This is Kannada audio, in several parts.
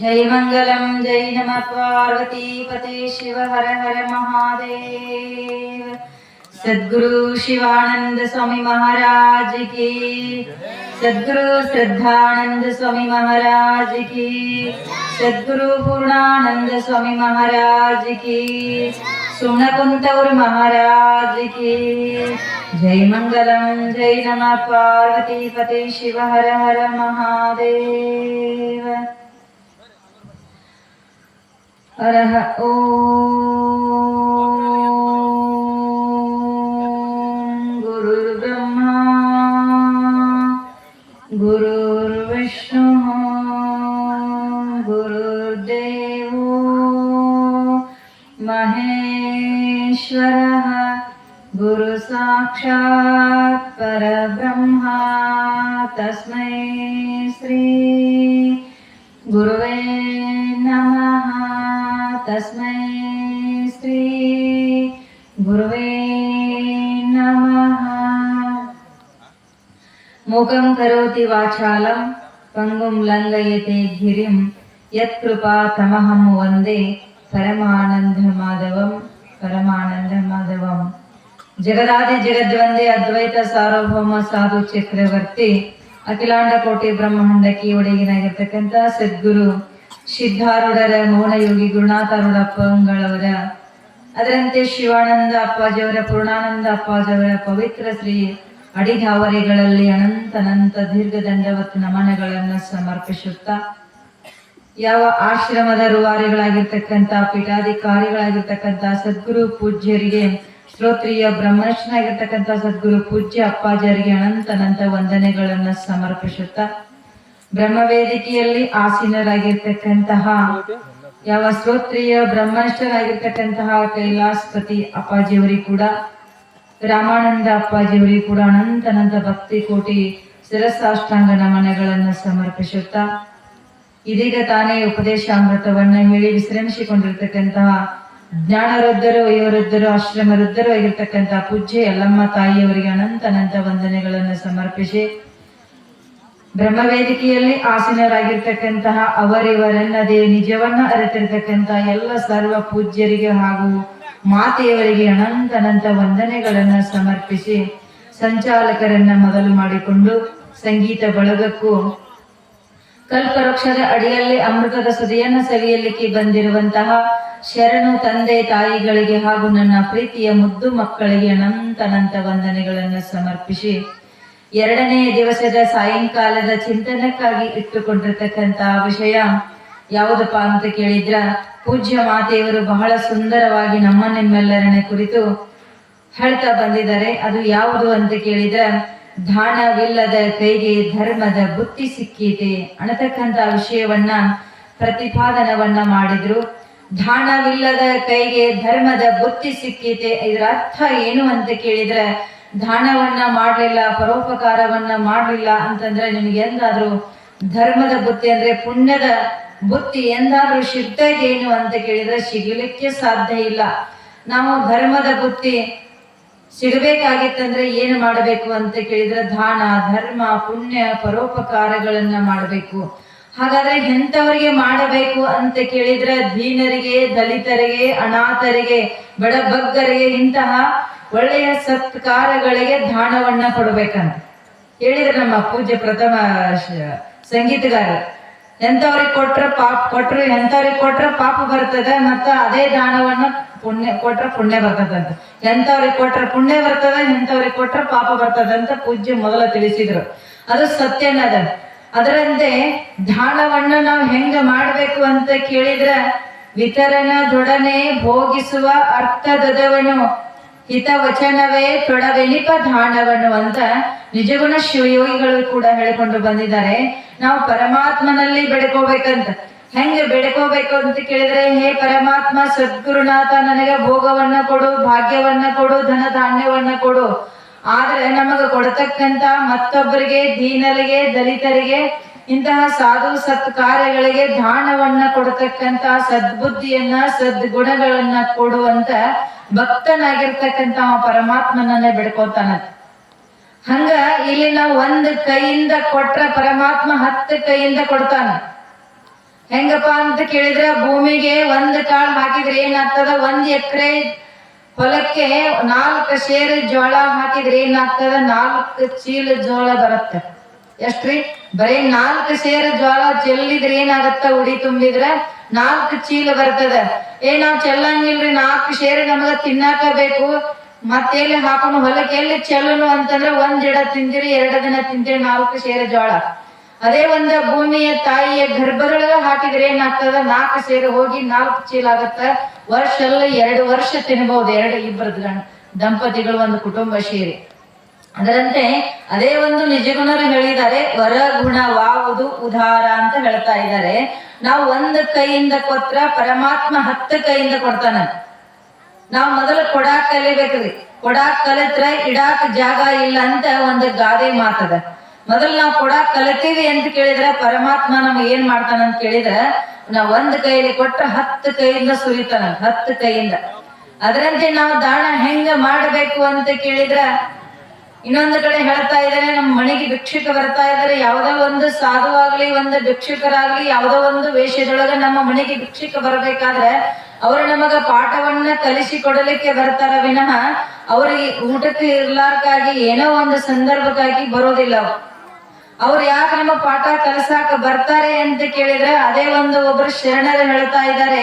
जय मङ्गलं जय नमः पार्वतीपते शिव हर हर महादेव। सद्गुरु शिवानंद स्वामी महाराज की। सद्गुरु श्रद्धानंद स्वामी महाराज की। सद्गुरु पूर्णानंद स्वामी महाराज की। सुमनकुंतौर महाराज की। जय मंगलम जय नमः पार्वतीपते शिव हर हर महादेव। அரஹ ஓ குருர் பிரம்மா குருர் விஷ்ணு குருர் தேவோ மகேஸ்வர குரு சாட்சாத் பரபிரம்மா தஸ்மை ஸ்ரீ குருவே तस्मै श्री गुरुवे नमः मूकं करोति वाचालं पङ्गुं लङ्घयते गिरिं यत्कृपा तमहं वन्दे परमानन्दमाधवं परमानन्दमाधवं ಜಗದಾದಿ ಜಗದ್ವಂದೇ ಅದ್ವೈತ ಸಾರ್ವಭೌಮ ಸಾಧು ಚಕ್ರವರ್ತಿ ಅಖಿಲಾಂಡ ಕೋಟಿ ಬ್ರಹ್ಮಾಂಡಕ್ಕೆ ಒಡೆಗಿನಾಗಿರ್ತಕ್ಕಂಥ ಸದ್ಗುರು ಸಿದ್ಧಾರೂಢರ ಮೌನಯೋಗಿ ಗುರುನಾಥಾರೂಢ ಅಪ್ಪಂಗಳವರ. ಅದರಂತೆ ಶಿವಾನಂದ ಅಪ್ಪಾಜಿಯವರ, ಪೂರ್ಣಾನಂದ ಅಪ್ಪಾಜಿಯವರ ಪವಿತ್ರ ಶ್ರೀ ಅಡಿಧಾವರಿಗಳಲ್ಲಿ ಅನಂತನಂತ ಅನಂತ ದೀರ್ಘದಂಡವತ್ ನಮನಗಳನ್ನು ಸಮರ್ಪಿಸುತ್ತಾ, ಯಾವ ಆಶ್ರಮದ ರುವಾರಿಗಳಾಗಿರ್ತಕ್ಕಂಥ ಪೀಠಾಧಿಕಾರಿಗಳಾಗಿರ್ತಕ್ಕಂಥ ಸದ್ಗುರು ಪೂಜ್ಯರಿಗೆ ಶ್ರೋತ್ರಿಯ ಬ್ರಹ್ಮರ್ಷನಾಗಿರ್ತಕ್ಕಂಥ ಸದ್ಗುರು ಪೂಜ್ಯ ಅಪ್ಪಾಜಿಯರಿಗೆ ಅನಂತ ಅನಂತ ವಂದನೆಗಳನ್ನ ಸಮರ್ಪಿಸುತ್ತಾ ಬ್ರಹ್ಮವೇದಿಕೆಯಲ್ಲಿ ಆಸೀನರಾಗಿರ್ತಕ್ಕಂತಹ ಯಾವ ಸ್ತೋತ್ರೀಯ ಬ್ರಹ್ಮನಿಷ್ಠರಾಗಿರ್ತಕ್ಕಂತಹ ಕೈಲಾಸಪತಿ ಅಪ್ಪಾಜಿಯವರಿಗೆ ಕೂಡ ರಾಮಾನಂದ ಅಪ್ಪಾಜಿಯವರಿಗೆ ಕೂಡ ಅನಂತ ಅನಂತ ಭಕ್ತಿ ಕೋಟಿ ಶಿರಸಾಷ್ಟಾಂಗ ನಮನಗಳನ್ನು ಸಮರ್ಪಿಸುತ್ತಾ ಇದೀಗ ತಾನೇ ಉಪದೇಶಾಮೃತವನ್ನ ಹೇಳಿ ವಿಶ್ರಮಿಸಿಕೊಂಡಿರ್ತಕ್ಕಂತಹ ಜ್ಞಾನವೃದ್ಧರು ವಯೋವೃದ್ಧರು ಆಶ್ರಮ ವೃದ್ಧರು ಆಗಿರ್ತಕ್ಕಂತಹ ಪೂಜ್ಯ ಯಲ್ಲಮ್ಮ ತಾಯಿಯವರಿಗೆ ಅನಂತ ಅನಂತ ವಂದನೆಗಳನ್ನು ಸಮರ್ಪಿಸಿ ಬ್ರಹ್ಮವೇದಿಕೆಯಲ್ಲಿ ಆಸೀನರಾಗಿರ್ತಕ್ಕಂತಹ ಅವರಿವರೆನ್ನದೇ ನಿಜವನ್ನ ಅರಿತಿರ್ತಕ್ಕಂತಹ ಎಲ್ಲ ಸರ್ವ ಪೂಜ್ಯರಿಗೆ ಹಾಗೂ ಮಾತೆಯವರಿಗೆ ಅನಂತ ಅನಂತ ವಂದನೆಗಳನ್ನ ಸಮರ್ಪಿಸಿ ಸಂಚಾಲಕರನ್ನ ಮೊದಲು ಮಾಡಿಕೊಂಡು ಸಂಗೀತ ಬಳಗಕ್ಕೂ ಕಲ್ಪವೃಕ್ಷದ ಅಡಿಯಲ್ಲಿ ಅಮೃತದ ಸುದಿಯನ್ನ ಸವಿಯಲಿಕ್ಕೆ ಬಂದಿರುವಂತಹ ಶರಣು ತಂದೆ ತಾಯಿಗಳಿಗೆ ಹಾಗೂ ನನ್ನ ಪ್ರೀತಿಯ ಮುದ್ದು ಮಕ್ಕಳಿಗೆ ಅನಂತ ಅನಂತ ವಂದನೆಗಳನ್ನು ಸಮರ್ಪಿಸಿ ಎರಡನೇ ದಿವಸದ ಸಾಯಂಕಾಲದ ಚಿಂತನಕ್ಕಾಗಿ ಇಟ್ಟುಕೊಂಡಿರ್ತಕ್ಕಂತಹ ವಿಷಯ ಯಾವುದಪ್ಪ ಅಂತ ಕೇಳಿದ್ರ, ಪೂಜ್ಯ ಮಾತೆಯವರು ಬಹಳ ಸುಂದರವಾಗಿ ನಮ್ಮ ನಿಮ್ಮೆಲ್ಲರನ್ನ ಕುರಿತು ಹೇಳ್ತಾ ಬಂದಿದ್ದಾರೆ. ಅದು ಯಾವುದು ಅಂತ ಕೇಳಿದ್ರ, ದಾನವಿಲ್ಲದ ಕೈಗೆ ಧರ್ಮದ ಬುತ್ತಿ ಸಿಕ್ಕೀತೆ ಅನ್ನತಕ್ಕಂತ ವಿಷಯವನ್ನ ಪ್ರತಿಪಾದನವನ್ನ ಮಾಡಿದ್ರು. ದಾನವಿಲ್ಲದ ಕೈಗೆ ಧರ್ಮದ ಬುತ್ತಿ ಸಿಕ್ಕೀತೆ, ಇದರ ಅರ್ಥ ಏನು ಅಂತ ಕೇಳಿದ್ರೆ ದಾನವನ್ನ ಮಾಡಲಿಲ್ಲ, ಪರೋಪಕಾರವನ್ನ ಮಾಡಲಿಲ್ಲ ಅಂತಂದ್ರೆ ನಿಮ್ಗೆ ಎಂದಾದ್ರೂ ಧರ್ಮದ ಬುತ್ತಿ ಅಂದ್ರೆ ಪುಣ್ಯದ ಬುತ್ತಿ ಎಂದಾದ್ರೂ ಸಿಗ್ತದೇನು ಅಂತ ಕೇಳಿದ್ರೆ ಸಿಗಲಿಕ್ಕೆ ಸಾಧ್ಯ ಇಲ್ಲ. ನಾವು ಧರ್ಮದ ಬುತ್ತಿ ಸಿಗಬೇಕಾಗಿತ್ತಂದ್ರೆ ಏನು ಮಾಡಬೇಕು ಅಂತ ಕೇಳಿದ್ರೆ ದಾನ, ಧರ್ಮ, ಪುಣ್ಯ, ಪರೋಪಕಾರಗಳನ್ನ ಮಾಡಬೇಕು. ಹಾಗಾದ್ರೆ ಎಂಥವರಿಗೆ ಮಾಡಬೇಕು ಅಂತ ಕೇಳಿದ್ರೆ ದೀನರಿಗೆ, ದಲಿತರಿಗೆ, ಅನಾಥರಿಗೆ ಬಡಬಗ್ಗರಿಗೆ ಇಂತಹ ಒಳ್ಳೆಯ ಸತ್ಕಾರಗಳಿಗೆ ದಾನವನ್ನ ಕೊಡಬೇಕಂತ. ಹೇಳಿದ್ರೆ ನಮ್ಮ ಪೂಜ್ಯ ಪ್ರಥಮ ಸಂಗೀತಗಾರ, ಎಂಥವ್ರಿಗೆ ಕೊಟ್ರ ಪಾಪ, ಕೊಟ್ರು ಎಂಥವ್ರಿಗೆ ಕೊಟ್ರ ಪಾಪ ಬರ್ತದ ಮತ್ತ ಅದೇ ದಾನವನ್ನ ಪುಣ್ಯ, ಕೊಟ್ರ ಪುಣ್ಯ ಬರ್ತದಂತ. ಎಂಥವ್ರಿಗೆ ಕೊಟ್ರ ಪುಣ್ಯ ಬರ್ತದ, ಎಂಥವ್ರಿಗೆ ಕೊಟ್ರ ಪಾಪ ಬರ್ತದಂತ ಪೂಜ್ಯ ಮೊದಲ ತಿಳಿಸಿದ್ರು. ಅದು ಸತ್ಯನದ ಅದರಂತೆ ದಾನವನ್ನ ನಾವು ಹೆಂಗ ಮಾಡ್ಬೇಕು ಅಂತ ಕೇಳಿದ್ರ ವಿತರಣದೊಡನೆ ಭೋಗಿಸುವ ಅರ್ಥದದವನು ಹಿತವಚನವೇ ತೊಡವೆನಿಪ ಧಾಣವನ್ನು ಅಂತ ನಿಜಗುಣ ಶಿವಯೋಗಿಗಳು ಕೂಡ ಹೇಳಿಕೊಂಡು ಬಂದಿದ್ದಾರೆ. ನಾವು ಪರಮಾತ್ಮನಲ್ಲಿ ಬೆಡ್ಕೋಬೇಕಂತ. ಹೆಂಗೆ ಬೆಡ್ಕೋಬೇಕು ಅಂತ ಕೇಳಿದ್ರೆ, ಹೇ ಪರಮಾತ್ಮ, ಸದ್ಗುರುನಾಥ, ನನಗೆ ಭೋಗವನ್ನ ಕೊಡು, ಭಾಗ್ಯವನ್ನ ಕೊಡು ಧನ ಧಾನ್ಯವನ್ನ ಕೊಡು. ಆದ್ರೆ ನಮಗ ಕೊಡತಕ್ಕಂತ ಮತ್ತೊಬ್ಬರಿಗೆ, ದೀನರಿಗೆ, ದಲಿತರಿಗೆ, ಇಂತಹ ಸಾಧು ಸತ್ಕಾರ್ಯಗಳಿಗೆ ಧಾನವನ್ನ ಕೊಡತಕ್ಕಂತ ಸದ್ಬುದ್ಧಿಯನ್ನ, ಸದ್ಗುಣಗಳನ್ನ ಕೊಡುವಂತ ಭಕ್ತನಾಗಿರ್ತಕ್ಕಂತ ಪರಮಾತ್ಮನನ್ನೇ ಬಿಡ್ಕೋತಾನ. ಹಂಗ ಇಲ್ಲಿ ನಾವು ಒಂದ್ ಕೈಯಿಂದ ಕೊಟ್ರ ಪರಮಾತ್ಮ ಹತ್ತು ಕೈಯಿಂದ ಕೊಡ್ತಾನ. ಹೆಂಗಪ್ಪ ಅಂತ ಕೇಳಿದ್ರ ಭೂಮಿಗೆ ಒಂದ್ ಕಾಳು ಹಾಕಿದ್ರೆ ಏನಾಗ್ತದ? ಒಂದ್ ಎಕರೆ ಹೊಲಕ್ಕೆ ನಾಲ್ಕು ಸೇರು ಜೋಳ ಹಾಕಿದ್ರೆ ಏನಾಗ್ತದ? ನಾಲ್ಕು ಚೀಲ ಜೋಳ ಬರುತ್ತೆ. ಎಷ್ಟ್ರಿ? ಬರೀ ನಾಲ್ಕು ಸೇರು ಜೋಳ ಚೆಲ್ಲಿದ್ರೆ ಏನಾಗತ್ತ? ಉಡಿ ತುಂಬಿದ್ರ ನಾಲ್ಕು ಚೀಲ ಬರ್ತದ. ಏ ನಾವ್ ಚೆಲ್ಲಂಗಿಲ್ರಿ, ನಾಲ್ಕು ಸೇರು ನಮಗ ತಿನ್ನಾಕ ಬೇಕು ಮತ್ತೆಲ್ಲಿ ಹಾಕೊಂಡು ಹೊಲಕ್ಕೆ ಎಲ್ಲಿ ಚೆಲ್ಲನು ಅಂತಂದ್ರೆ ಒಂದ್ ಗಿಡ ತಿಂತೀರಿ ಎರಡು ದಿನ ತಿಂತೀರಿ ನಾಲ್ಕು ಸೇರು ಜೋಳ. ಅದೇ ಒಂದ ಭೂಮಿಯ ತಾಯಿಯ ಗರ್ಭದೊಳಗ ಹಾಕಿದ್ರೆ ಏನಾಗ್ತದ? ನಾಲ್ಕು ಸೇರು ಹೋಗಿ ನಾಲ್ಕು ಚೀಲ ಆಗತ್ತ. ವರ್ಷ ಎರಡು ವರ್ಷ ತಿನ್ಬಹುದು ಎರಡು ಇಬ್ಬರದ್ ದಂಪತಿಗಳು ಒಂದು ಕುಟುಂಬ ಸೇರಿ. ಅದರಂತೆ ಅದೇ ಒಂದು ನಿಜಗುಣರು ಹೇಳಿದ್ದಾರೆ, ವರ ವರಗುಣವಾವುದು ಉದಾರ ಅಂತ ಹೇಳ್ತಾ ಇದ್ದಾರೆ. ನಾವು ಒಂದು ಕೈಯಿಂದ ಕೊತ್ರ ಪರಮಾತ್ಮ ಹತ್ತು ಕೈಯಿಂದ ಕೊಡ್ತಾನ. ನಾವು ಮೊದಲು ಕೊಡಾಕ್ ಕಲಿಬೇಕ್ರಿ ಕೊಡಾಕ್ ಕಲಿತ್ರ ಇಡಾಕ್ ಜಾಗ ಇಲ್ಲ ಅಂತ ಒಂದು ಗಾದೆ ಮಾತದ. ಮೊದಲು ನಾವು ಕೊಡಾಕ್ ಕಲಿತೀವಿ ಅಂತ ಕೇಳಿದ್ರೆ ಪರಮಾತ್ಮ ನಮ್ಗೆ ಏನ್ ಮಾಡ್ತಾನ ಅಂತ ಕೇಳಿದ್ರೆ, ನಾವ್ ಒಂದ್ ಕೈಯಲ್ಲಿ ಕೊಟ್ರ ಹತ್ತು ಕೈಯಿಂದ ಸುರಿತಾನ, ಹತ್ತು ಕೈಯಿಂದ. ಅದರಂತೆ ನಾವು ದಾನ ಹೆಂಗ ಮಾಡಬೇಕು ಅಂತ ಕೇಳಿದ್ರ ಇನ್ನೊಂದು ಕಡೆ ಹೇಳ್ತಾ ಇದ್ದಾರೆ ನಮ್ಮ ಮನೆಗೆ ಭಿಕ್ಷುಕ ಬರ್ತಾ ಇದ್ದಾರೆ. ಯಾವುದೋ ಒಂದು ಸಾಧುವಾಗ್ಲಿ, ಒಂದು ಭಿಕ್ಷುಕರಾಗ್ಲಿ, ಯಾವುದೋ ಒಂದು ವೇಷದೊಳಗ ನಮ್ಮ ಮನೆಗೆ ಭಿಕ್ಷುಕ ಬರ್ಬೇಕಾದ್ರೆ ಅವರು ನಮಗ ಪಾಠವನ್ನ ಕಲಿಸಿ ಕೊಡಲಿಕ್ಕೆ ಬರ್ತಾರ ವಿನಃ ಅವ್ರಿಗೆ ಊಟಕ್ಕೆ ಇರ್ಲಾರ್ಕಾಗಿ ಏನೋ ಒಂದು ಸಂದರ್ಭಕ್ಕಾಗಿ ಬರೋದಿಲ್ಲ ಅವ್ರು ಯಾಕೆ ನಮ್ಮ ಪಾಠ ಕಲಿಸಾಕ ಬರ್ತಾರೆ ಅಂತ ಕೇಳಿದ್ರೆ ಅದೇ ಒಂದು ಒಬ್ರು ಶರಣರು ಹೇಳ್ತಾ ಇದ್ದಾರೆ,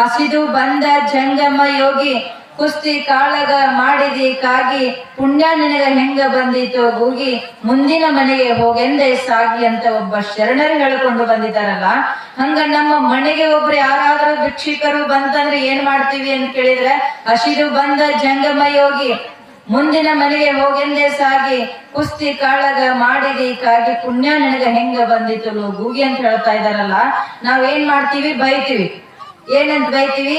ಹಸಿದು ಬಂದ ಜಂಗಮ ಯೋಗಿ. ಕುಸ್ತಿ ಕಾಳಗ ಮಾಡಿದಿ ಕಾಗಿ, ಪುಣ್ಯ ನಿನಗ ಹೆಂಗ ಬಂದಿತ್ತು ಹೋಗಿ ಮುಂದಿನ ಮನೆಗೆ ಹೋಗೆಂದೇ ಸಾಗಿ ಅಂತ ಒಬ್ಬ ಶರಣರು ಹೇಳ್ಕೊಂಡು ಬಂದಿದ್ದಾರಲ್ಲ, ಹಂಗ ನಮ್ಮ ಮನೆಗೆ ಒಬ್ರು ಯಾರಾದ್ರೂ ಭಿಕ್ಷಿಕರು ಬಂತಂದ್ರೆ ಏನ್ ಮಾಡ್ತೀವಿ ಅಂತ ಕೇಳಿದ್ರೆ, ಹಸಿರು ಬಂದ ಜಂಗಮ ಯೋಗಿ, ಮುಂದಿನ ಮನೆಗೆ ಹೋಗೆಂದೇ ಸಾಗಿ, ಕುಸ್ತಿ ಕಾಳಗ ಮಾಡಿದಿ ಕಾಗಿ, ಪುಣ್ಯ ನಿನಗ ಹೆಂಗ ಬಂದಿತ್ತು ಗೂಗಿ ಅಂತ ಹೇಳ್ತಾ ಇದಾರಲ್ಲ ನಾವ್ ಏನ್ ಮಾಡ್ತೀವಿ? ಬೈತೀವಿ. ಏನಂತ ಬೈತೀವಿ?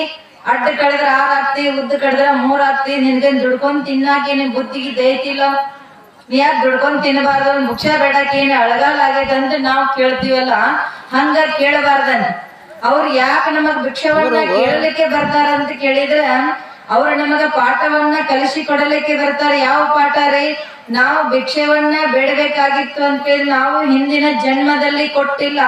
ಅಡ್ಡ ಕಳೆದ್ರ ಆರ್ ಆಗ್ತಿ ಉದ್ದ ಕಳೆದ್ರ ಮೂರ್ ಆಗ್ತಿ ನಿನ್ಗೇನ್ ದುಡ್ಕೊಂಡ್ ತಿನ್ನಾಕ ನಿನ್ ಬುದ್ಧಿಗೆ ದೈತಿಲ್ಲ ನೀ ಯಾಕೆ ದುಡ್ಕೊಂಡ್ ತಿನ್ನಬಾರ್ದು ಮುಖ್ಯ ಬೇಡಕ್ಕೆ ಏನ್ ಅಳಗಾಲ ಆಗೈತೆ ಅಂತ ನಾವ್ ಕೇಳ್ತೀವಲ್ಲ? ಹಂಗ ಕೇಳಬಾರ್ದನ್. ಅವ್ರು ಯಾಕೆ ನಮಗ್ ಭಿಕ್ಷವನ್ನ ಕೇಳಲಿಕ್ಕೆ ಬರ್ತಾರ ಅಂತ ಕೇಳಿದ್ರ ಅವ್ರು ನಮಗ ಪಾಠವನ್ನ ಕಲಿಸಿ ಕೊಡಲಿಕ್ಕೆ ಬರ್ತಾರೆ. ಯಾವ ಪಾಠ ರೀ? ನಾವು ಭಿಕ್ಷವನ್ನ ಬೇಡಬೇಕಾಗಿತ್ತು ಅಂತ ಹೇಳಿ ನಾವು ಹಿಂದಿನ ಜನ್ಮದಲ್ಲಿ ಕೊಟ್ಟಿಲ್ಲ.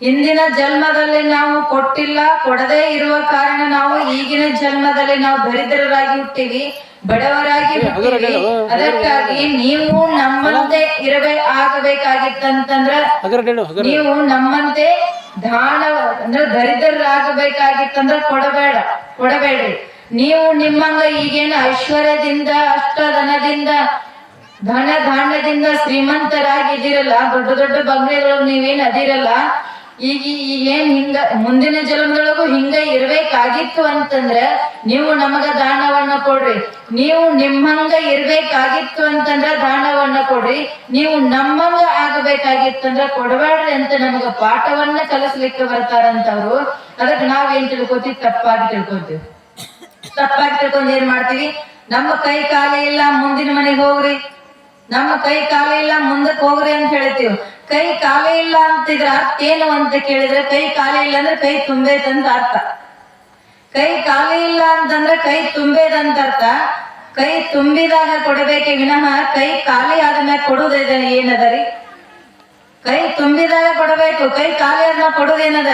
ಹಿಂದಿನ ಜನ್ಮದಲ್ಲಿ ನಾವು ಕೊಟ್ಟಿಲ್ಲ ಕೊಡದೇ ಇರುವ ಕಾರಣ ನಾವು ಈಗಿನ ಜನ್ಮದಲ್ಲಿ ನಾವು ದರಿದ್ರರಾಗಿ ಹುಟ್ಟಿವಿ ಬಡವರಾಗಿ ಹುಟ್ಟಿವಿ. ಅದಕ್ಕಾಗಿ ನೀವು ನಮ್ಮಂತೆ ಇರಬೇ ಆಗಬೇಕಾಗಿತ್ತಂತಂದ್ರ ನೀವು ನಮ್ಮಂತೆ ದಾನ ಅಂದ್ರೆ ದರಿದ್ರರಾಗಬೇಕಾಗಿತ್ತಂದ್ರ ಕೊಡಬೇಡ ಕೊಡಬೇಡ್ರಿ. ನೀವು ನಿಮ್ಮಂಗ ಈಗೇನು ಐಶ್ವರ್ಯದಿಂದ ಅಷ್ಟಧನದಿಂದ ಧನ ಧಾನ್ಯದಿಂದ ಶ್ರೀಮಂತರಾಗಿದ್ದೀರಲ್ಲ ದೊಡ್ಡ ದೊಡ್ಡ ಬಂಗ್ಲೆಗಳು ನೀವೇನ್ ಅದಿರಲ್ಲ ಈಗ ಈಗ ಏನ್ ಹಿಂಗ ಮುಂದಿನ ಜನ್ಮದೊಳಗೂ ಹಿಂಗ ಇರ್ಬೇಕಾಗಿತ್ತು ಅಂತಂದ್ರ ನೀವು ನಮಗ ದಾನವನ್ನ ಕೊಡ್ರಿ. ನೀವು ನಿಮ್ಮಂಗ ಇರ್ಬೇಕಾಗಿತ್ತು ಅಂತಂದ್ರ ದಾನವನ್ನ ಕೊಡ್ರಿ. ನೀವು ನಮ್ಮಂಗ ಆಗಬೇಕಾಗಿತ್ತಂದ್ರ ಕೊಡಬೇಡ್ರಿ ಅಂತ ನಮಗ ಪಾಠವನ್ನ ಕಲಿಸ್ಲಿಕ್ಕೆ ಬರ್ತಾರಂತವ್ರು. ಅದಕ್ಕೆ ನಾವೇನ್ ತಿಳ್ಕೊತೀವಿ? ತಪ್ಪಾಗಿ ತಿಳ್ಕೊತೀವಿ. ತಪ್ಪಾಗಿ ತಿಳ್ಕೊಂಡ್ ಏನ್ ಮಾಡ್ತೀವಿ? ನಮ್ಮ ಕೈ ಕಾಲ ಇಲ್ಲ ಮುಂದಿನ ಮನೆಗೆ ಹೋಗ್ರಿ. ನಮ್ಮ ಕೈ ಕಾಲ ಇಲ್ಲ ಮುಂದಕ್ಕೆ ಹೋಗ್ರಿ ಅಂತ ಹೇಳ್ತೀವಿ. ಕೈ ಕಾಲೇ ಇಲ್ಲ ಅಂತಿದ್ರ ಏನು ಅಂತ ಕೇಳಿದ್ರೆ ಕೈ ಕಾಲೇ ಇಲ್ಲ ಅಂದ್ರೆ ಕೈ ತುಂಬೈತಂತ ಅರ್ಥ. ಕೈ ಕಾಲೇ ಇಲ್ಲ ಅಂತಂದ್ರೆ ಕೈ ತುಂಬೇದಂತ ಅರ್ಥ. ಕೈ ತುಂಬಿದಾಗ ಕೊಡಬೇಕೆ ವಿನಃ ಕೈ ಖಾಲಿ ಆದ್ಮೇಲೆ ಕೊಡುವುದ ಏನದ ರೀ? ಕೈ ತುಂಬಿದಾಗ ಕೊಡಬೇಕು, ಕೈ ಖಾಲಿ ಆದ್ಮೇಲೆ ಕೊಡುದೇನದ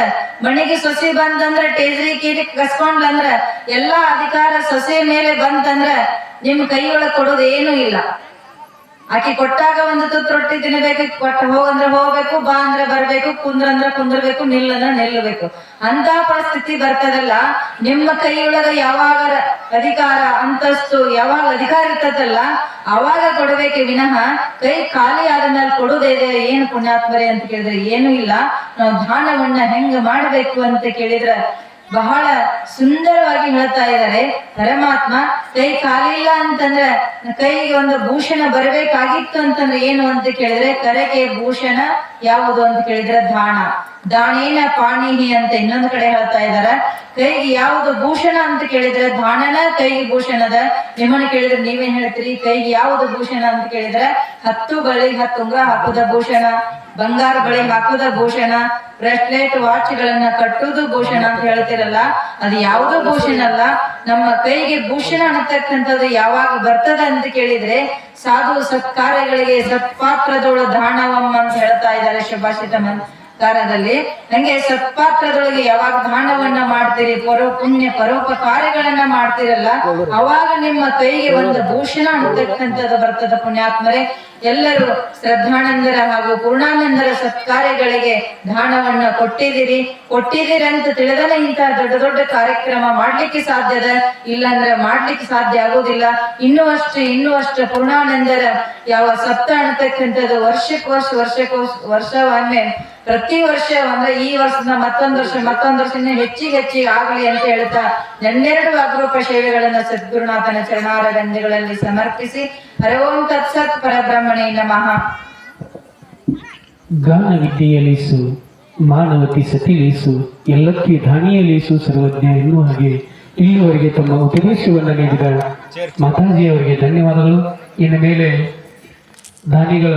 ಮಣಿಗೆ ಸೊಸಿ ಬಂತಂದ್ರ, ಟೇಜ್ರಿ ಕೀರಿ ಕಸ್ಕೊಂಡ್ಲಂದ್ರ, ಎಲ್ಲಾ ಅಧಿಕಾರ ಸೊಸೆ ಮೇಲೆ ಬಂತಂದ್ರ, ನಿಮ್ ಕೈಯೊಳಗ್ ಕೊಡೋದು ಇಲ್ಲ. ಆಕಿ ಕೊಟ್ಟಾಗ ಒಂದು ತುತ್ತು ರೊಟ್ಟಿ ತಿನ್ನಬೇಕು ಕೊಟ್ಟ ಹೋಗಂದ್ರೆ ಹೋಗ್ಬೇಕು, ಬಾ ಅಂದ್ರೆ ಬರ್ಬೇಕು ಕುಂದ್ರಂದ್ರ ಕುಂದ್ರಬೇಕು ನಿಲ್ಲಂದ್ರ ನಿಲ್ಲಬೇಕು ಅಂತ ಪರಿಸ್ಥಿತಿ ಬರ್ತದಲ್ಲ. ನಿಮ್ಮ ಕೈಯೊಳಗ ಯಾವಾಗ ಅಧಿಕಾರ, ಅಂತಸ್ತು ಯಾವಾಗ ಅಧಿಕಾರ ಇರ್ತದಲ್ಲ, ಅವಾಗ ಕೊಡಬೇಕೆ ವಿನಃ ಕೈ ಖಾಲಿ ಆದ್ಮೇಲೆ ಕೊಡುವುದಿದೆ ಏನು ಪುಣ್ಯಾತ್ಮರೇ ಅಂತ ಕೇಳಿದ್ರೆ ಏನು ಇಲ್ಲ. ನಾವು ದಾನವನ್ನ ಹೆಂಗ ಮಾಡಬೇಕು ಅಂತ ಕೇಳಿದ್ರೆ ಬಹಳ ಸುಂದರವಾಗಿ ಹೇಳ್ತಾ ಇದ್ದಾರೆ. ಪರಮಾತ್ಮ, ಕೈ ಕಾಲಿಲ್ಲ ಅಂತಂದ್ರೆ ಕೈಗೆ ಒಂದು ಭೂಷಣ ಬರಬೇಕಾಗಿತ್ತು ಅಂತಂದ್ರೆ ಏನು ಅಂತ ಕೇಳಿದ್ರೆ, ಕರೆಗೆ ಭೂಷಣ ಯಾವುದು ಅಂತ ಕೇಳಿದ್ರೆ ದಾಣ ದಾಣೇನ ಪಾಣಿನಿ ಅಂತ ಇನ್ನೊಂದು ಕಡೆ ಹೇಳ್ತಾ ಇದಾರ ಕೈಗೆ ಯಾವುದು ಭೂಷಣ ಅಂತ ಕೇಳಿದ್ರೆ ದಾಣನ ಕೈಗೆ ಭೂಷಣದ ನಿಮ್ಮನ್ನು ಕೇಳಿದ್ರೆ ನೀವೇನ್ ಹೇಳ್ತೀರಿ? ಕೈಗೆ ಯಾವುದು ಭೂಷಣ ಅಂತ ಕೇಳಿದ್ರೆ ಹತ್ತು ಬಳಿ ಹತ್ತು ಹಾಕುದ ಭೂಷಣ, ಬಂಗಾರ ಬಳಿ ಹಾಕುದ ಭೂಷಣ, ಬ್ರೆಸ್ಲೆಟ್ ವಾಚ್ ಗಳನ್ನ ಕಟ್ಟುವುದು ಭೂಷಣ ಅಂತ ಹೇಳ್ತಿರಲ್ಲ, ಅದು ಯಾವುದು ಭೂಷಣ ಅಲ್ಲ. ನಮ್ಮ ಕೈಗೆ ಭೂಷಣ ಅನ್ನತಕ್ಕಂಥದ್ದು ಯಾವಾಗ ಬರ್ತದ ಅಂತ ಕೇಳಿದ್ರೆ ಸಾಧು ಸತ್ಕಾರ್ಯಗಳಿಗೆ ಸತ್ಪಾತ್ರದೊಳ ದಾಣವಮ್ಮ ಅಂತ ಹೇಳ್ತಾ ಇದ್ದಾರೆ ಸುಭಾಷಿತ ಮನ್ ಕಾಲದಲ್ಲಿ ನಂಗೆ ಸತ್ಪಾತ್ರದೊಳಗೆ ಯಾವಾಗ ದಾನವನ್ನ ಮಾಡ್ತೀರಿ? ಪರೋ, ಪುಣ್ಯ ಪರೋಪಕಾರ್ಯಗಳನ್ನ ಮಾಡ್ತೀರಲ್ಲ? ಅವಾಗ ನಿಮ್ಮ ಕೈಗೆ ಒಂದು ಭೂಷಣ ಅಂತಕ್ಕಂಥದ್ದು ಬರ್ತದ ಪುಣ್ಯಾತ್ಮರೇ. ಎಲ್ಲರೂ ಶ್ರದ್ಧಾನಂದರ ಹಾಗೂ ಪೂರ್ಣಾನಂದರ ಸತ್ಕಾರ್ಯಗಳಿಗೆ ದಾನವನ್ನ ಕೊಟ್ಟಿದ್ದೀರಿ. ಅಂತ ತಿಳಿದನೆ ಇಂತಹ ದೊಡ್ಡ ದೊಡ್ಡ ಕಾರ್ಯಕ್ರಮ ಮಾಡ್ಲಿಕ್ಕೆ ಸಾಧ್ಯದ? ಇಲ್ಲಾಂದ್ರೆ ಮಾಡ್ಲಿಕ್ಕೆ ಸಾಧ್ಯ ಆಗೋದಿಲ್ಲ. ಇನ್ನೂ ಅಷ್ಟು ಇನ್ನೂ ಅಷ್ಟು ಪೂರ್ಣಾನಂದರ ಯಾವ ಸಪ್ತ ಅನ್ನತಕ್ಕಂಥದ್ದು ವರ್ಷಕ್ಕೆ ವರ್ಷ, ವರ್ಷಕ್ಕೋ ವರ್ಷ, ವರ್ಷವನ್ನೇ ಪ್ರತಿ ವರ್ಷ ಅಂದ್ರೆ ಈ ವರ್ಷದ ಮತ್ತೊಂದು ವರ್ಷ ಮತ್ತೊಂದು ವರ್ಷ ಹೆಚ್ಚಿಗೆ ಹೆಚ್ಚಿಗೆ ಆಗಲಿ ಅಂತ ಹೇಳ್ತಾ ನನ್ನೆರಡು ಅಪರೂಪ ಸೇವೆಗಳನ್ನ ಸದ್ಗುರುನಾಥನ ಚರಣಾರ ಗಂಜಗಳಲ್ಲಿ ಸಮರ್ಪಿಸಿ ಹರ ಓಂ ತತ್ಸತ್ ಪರಬ್ರಹ್ಮಣೇ ನಮಃ. ಗಾನ ವಿದ್ಯೆಯಲ್ಲಿಸು ಮಾನವತಿ ಸತಿಲೀಸು ಎಲ್ಲಕ್ಕಿ ಧಾನಿಯಲೀಸು ಸರ್ವಜ್ಞ ಎನ್ನುವ ಹಾಗೆ ಇಲ್ಲಿವರೆಗೆ ತಮ್ಮ ಉಪದೇಶವನ್ನು ನೀಡಿದ ಮಾತಾಜಿಯವರಿಗೆ ಧನ್ಯವಾದಗಳು. ಇನ್ನು ಮೇಲೆ ದಾನಿಗಳ